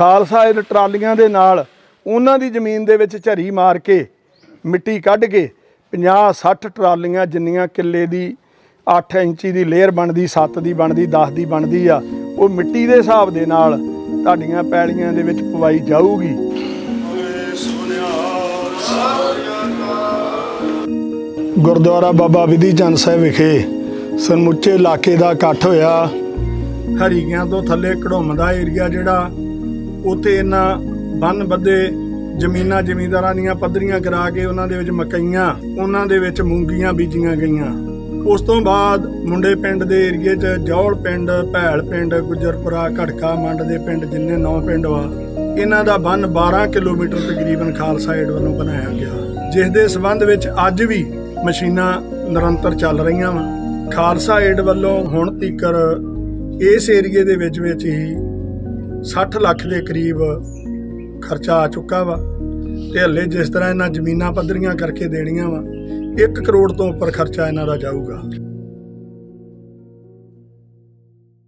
ਖਾਲਸਾ ਇਹ ਟਰਾਲੀਆਂ ਦੇ ਨਾਲ ਉਹਨਾਂ ਦੀ ਜ਼ਮੀਨ ਦੇ ਵਿੱਚ ਝਰੀ ਮਾਰ ਕੇ, ਮਿੱਟੀ ਕੱਢ ਕੇ 50 60 ਟਰਾਲੀਆਂ ਜਿੰਨੀਆਂ ਕਿੱਲੇ ਦੀ 8 ਇੰਚੀ ਦੀ ਲੇਅਰ ਬਣਦੀ 7 ਦੀ ਬਣਦੀ 10 ਦੀ ਬਣਦੀ ਆ, ਉਹ ਮਿੱਟੀ ਦੇ ਹਿਸਾਬ ਦੇ ਨਾਲ ਤੁਹਾਡੀਆਂ ਪੈਲੀਆਂ ਦੇ ਵਿੱਚ ਪਵਾਈ ਜਾਊਗੀ। ਗੁਰਦੁਆਰਾ ਬਾਬਾ ਵਿਧੀ ਚੰਦ ਸਾਹਿਬ ਵਿਖੇ ਸਮੁੱਚੇ ਇਲਾਕੇ ਦਾ ਇਕੱਠ ਹੋਇਆ। ਹਰੀਆਂ ਤੋਂ ਥੱਲੇ ਘੜੋਮ ਦਾ ਏਰੀਆ ਜਿਹੜਾ ਉੱਥੇ ਇਹਨਾਂ ਬੰਨ ਬੱਦੇ ਜ਼ਮੀਨਾਂ ਜ਼ਮੀਂਦਾਰਾਂ ਦੀਆਂ ਪੱਧਰੀਆਂ ਕਰਾ ਕੇ ਉਹਨਾਂ ਦੇ ਵਿੱਚ ਮਕਈਆਂ, ਉਹਨਾਂ ਦੇ ਵਿੱਚ ਮੂੰਗੀਆਂ ਬੀਜੀਆਂ ਗਈਆਂ। ਉਸ ਤੋਂ ਬਾਅਦ ਮੁੰਡੇ ਪਿੰਡ ਦੇ ਏਰੀਏ 'ਚ ਜੌਲ ਪਿੰਡ, ਭੈਲ ਪਿੰਡ, ਗੁਜਰਪੁਰਾ, ਘੜਕਾ ਮੰਡ ਦੇ ਪਿੰਡ ਜਿੰਨੇ ਨੌ ਪਿੰਡ ਵਾ, ਇਹਨਾਂ ਦਾ ਬੰਨ 12 ਕਿਲੋਮੀਟਰ ਤਕਰੀਬਨ ਖਾਲਸਾ ਏਡ ਵੱਲੋਂ ਬਣਾਇਆ ਗਿਆ। ਜਿਸ ਦੇ ਸਬੰਧ ਵਿੱਚ ਅੱਜ ਵੀ ਮਸ਼ੀਨਾਂ ਨਿਰੰਤਰ ਚੱਲ ਰਹੀਆਂ ਵਾ। ਖਾਲਸਾ ਏਡ ਵੱਲੋਂ ਹੁਣ ਤੀਕਰ ਇਸ ਏਰੀਏ ਦੇ ਵਿੱਚ ਵਿੱਚ ਹੀ 60 ਲੱਖ ਦੇ ਕਰੀਬ ਖਰਚਾ ਆ ਚੁੱਕਾ ਵਾ ਤੇ ਹੱਲੇ ਜਿਸ ਤਰ੍ਹਾਂ ਇਹਨਾਂ ਜ਼ਮੀਨਾਂ ਪੱਧਰੀਆਂ ਕਰਕੇ ਦੇਣੀਆਂ ਵਾ 1 ਕਰੋੜ ਤੋਂ ਉੱਪਰ ਖਰਚਾ ਇਹਨਾਂ ਦਾ ਜਾਊਗਾ।